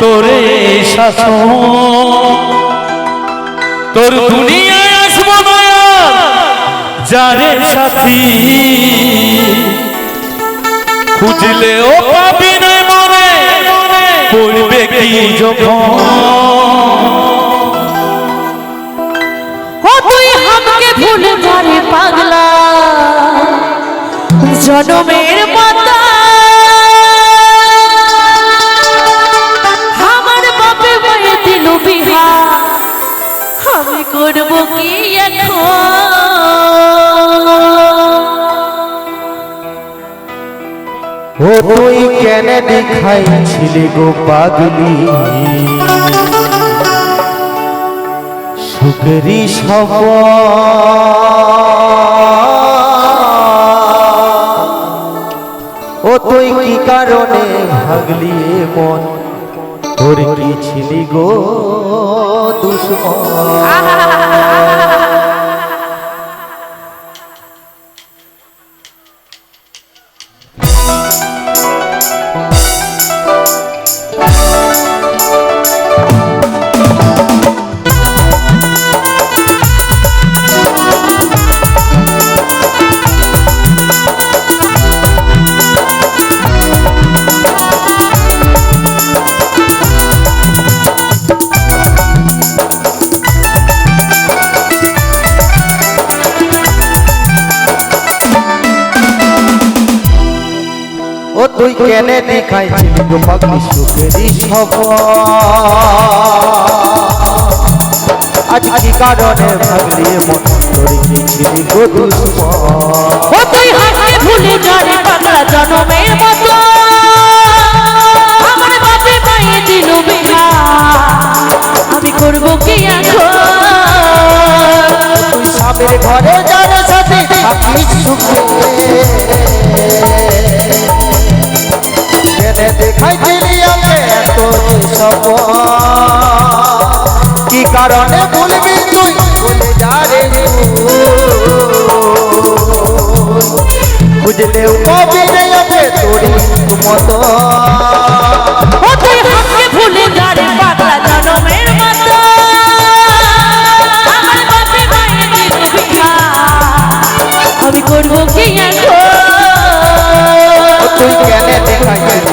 তোরে শাসন। তোর দুনিয়ায় আসব যারে সাথী। খুঁজলে ও পাবি না মনে পড়বে কি যখন? পাগলা। জনমের করব কি ও তুই কেন দেখাইছিলি গো পাগলি? সুখরি সব ও তুই কি কারণে ভাগলি মন? তোর কি ছিলি গো দুশ্মন তুই কেন দেখাইছিলি পাগলি সুখেরই সব আজ কি কারণে ভাগলি মন তোর কি ছিলি গো ও তুই আমাকে ভুলে যারে পাগলা জনমের মতো। আমার বাপে বয়ে দিল বিহা আমি করব কি এখন? তুই স্বামীর ঘরে যার সাথে থাকিস সুখে। কেন দেখাইছিলি আমাকে এত সব কি কারণে ভুলবি তুই? বলে যা রে খুঁজলেও মতো। পাগলা জনমের মতো। আমি করব কি এখন? তুই কেন দেখাইছিস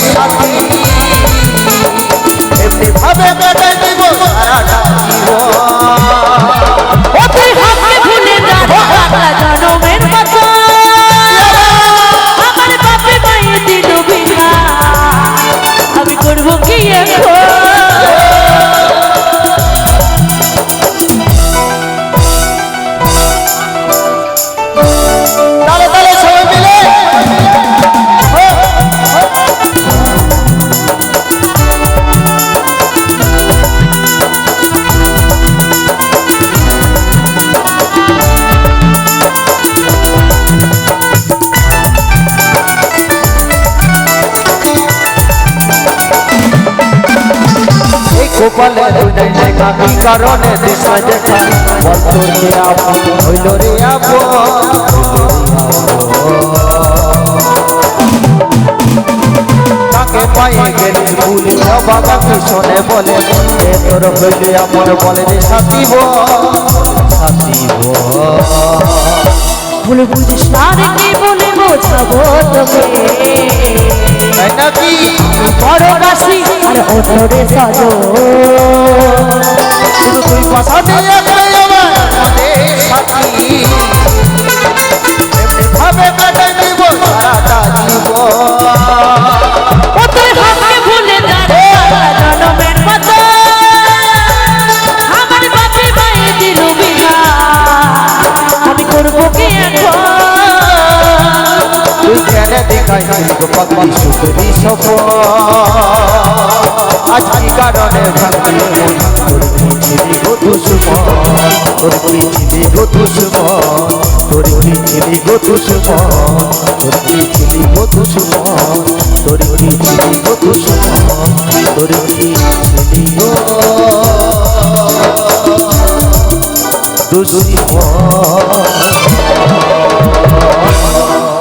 It's গোপালে দুই লেখা কি কারণে দেখা। বল তোর কে আপন হইল রে তাকে পায়ে গেলে ভুলিয়া বাবা পিছনে বলে, এ তোর হইলে আমার বলে রে সাথী বল সাথী ভুল বুঝিস না রে বলে বোঝাবো তোকে? ওঠরে সাজো। শুধু তুই কথা দিয়ে একটাই আমার সাথী ভাবে কাটাই দিব সারাটা জীবন ও তুই হাতকে ভুলে যা রে পাগলা জনমের মতো আমার বাপে মায়ে দিল বিনা আমি করব কি এখন তুই কেন দেখাই গো পাগলি সুন্দরী সপ আজ কি কারণে কি ছিলি গো দুশ্মন, তোর ছিলি গো দুশ্মন তোর ছিলি গো দুশ্মন, তোর ছিলি গো দুশ্মন তোর ছিলি গো দুশ্মন। তোর ছিলি গো দুশ্মন।